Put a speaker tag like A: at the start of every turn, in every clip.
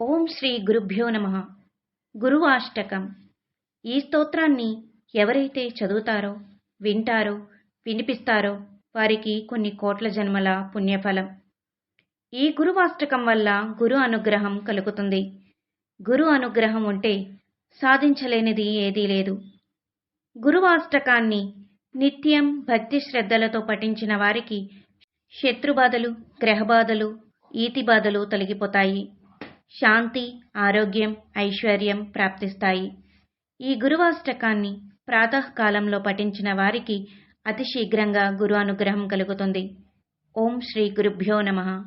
A: ఓం శ్రీ గురుభ్యో నమ. గురువాష్టకం. ఈ స్తోత్రాన్ని ఎవరైతే చదువుతారో వింటారో వినిపిస్తారో వారికి కొన్ని కోట్ల జన్మల పుణ్యఫలం. ఈ గురువాష్టకం వల్ల గురు అనుగ్రహం కలుగుతుంది. గురు అనుగ్రహం ఉంటే సాధించలేనిది ఏదీ లేదు. గురువాష్టకాన్ని నిత్యం భక్తి శ్రద్ధలతో పఠించిన వారికి శత్రుబాధలు గ్రహబాధలు ఈతి బాధలు తొలగిపోతాయి. శాంతి ఆరోగ్యం ఐశ్వర్యం ప్రాప్తిస్తాయి. ఈ గురువాష్టకాన్ని ప్రాతకాలంలో పఠించిన వారికి అతి శీఘ్రంగా గురు అనుగ్రహం కలుగుతుంది. ఓం శ్రీ గురుభ్యో నమ.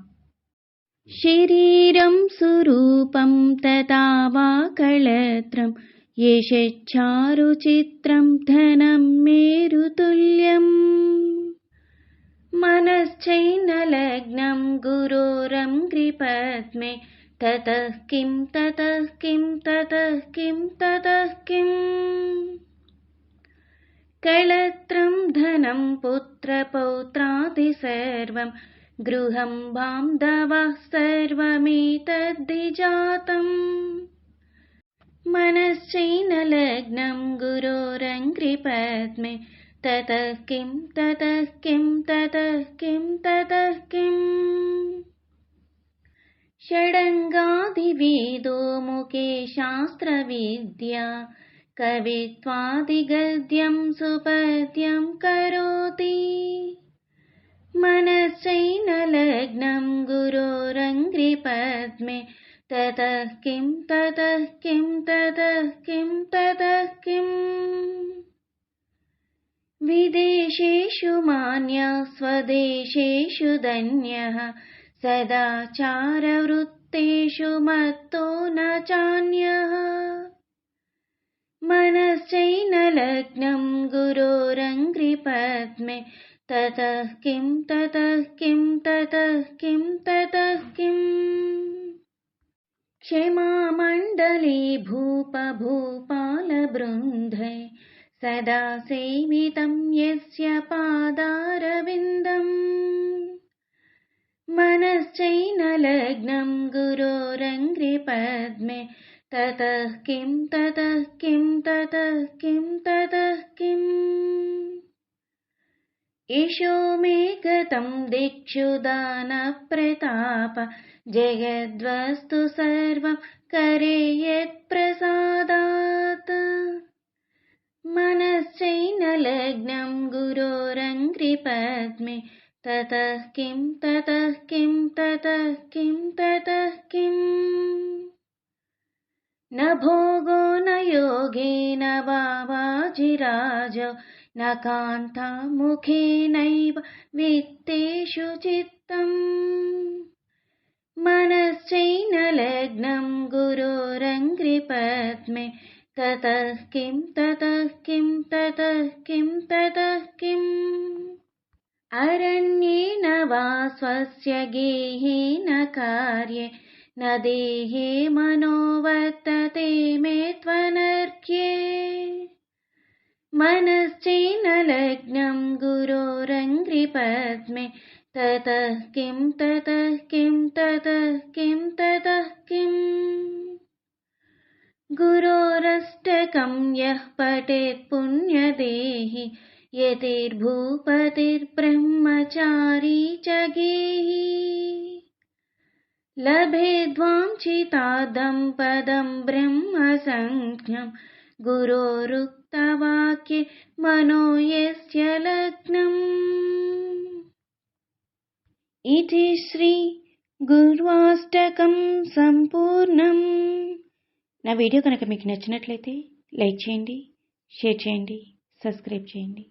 A: శరీరం సురూపం తతావాకళత్రం యశచ్చారుచిత్రం ధనం మేరుతుల్యం. మనశ్చైన లగ్నం గురోరం కృపద్మే ततः किं ततः किं ततः किं ततः किम् कळत्रं धनं पुत्रपौत्रादि सर्वं गृहं बान्धवः सर्वमेतद्धिजातम् मनश्चैनलग्नं गुरोरङ्घ्रिपद्मे ततः किं ततः किं ततः किं ततः किम् षडङ्गादिवेदो मुखे शास्त्रविद्या कवित्वादिगद्यं सुपद्यं करोति। मनश्चैनलग्नं गुरोरङ्घ्रिपद्मे ततः किं ततः किं ततः किं ततः किम् विदेशेषु मान्यः स्वदेशेषु धन्यः सदाचारवृत्तेषु मत्तो न चान्यः। मनश्चैनलग्नं गुरोरङ्घ्रिपद्मे ततः किं ततः किं ततः किं ततः किम् क्षमामण्डले भूपभूपालबृन्धे सदा सेवितं यस्य पादारविन्दम् मनश्चैनलग्नं गुरोरङ्घ्रिपद्मे ततः किं ततः किं ततः किं ततः किम्? एषो मे गतं दिक्षु दानप्रताप। जगद्वस्तु सर्वं करे यत्प्रसादात्। मनश्चैनलग्नं गुरोरङ्घ्रिपद्मे ततः किं ततः किं ततः न भोगो न योगेन वा वाजिराजो न कान्तामुखेनैव वित्तेषु चित्तम्। मनश्चैनलग्नं गुरोरङ्घ्रिपद्मे ततः किं ततः किं ततः किं ततः किम् अरण्येन वा स्वस्य गेहेन कार्ये न देहे मनोवर्तते मे त्वनर्घ्ये। मनश्चैनलग्नं गुरोरङ्घ्रिपद्मे ततः किं ततः किं ततः किं ततः किम्? गुरोरष्टकं यः पठेत् पुण्यदेहि यतिर्भूपतिर्ब्रह्मचारी च गेहि लभेद्वाञ्छितादं पदं ब्रह्मसंज्ञं गुरोरुक्तवाक्ये मनो यस्य लग्नम् इति श्री గుర్వాష్టకం సంపూర్ణం నా వీడియో కనుక మీకు నచ్చినట్లయితే లైక్ చేయండి షేర్ చేయండి సబ్స్క్రైబ్ చేయండి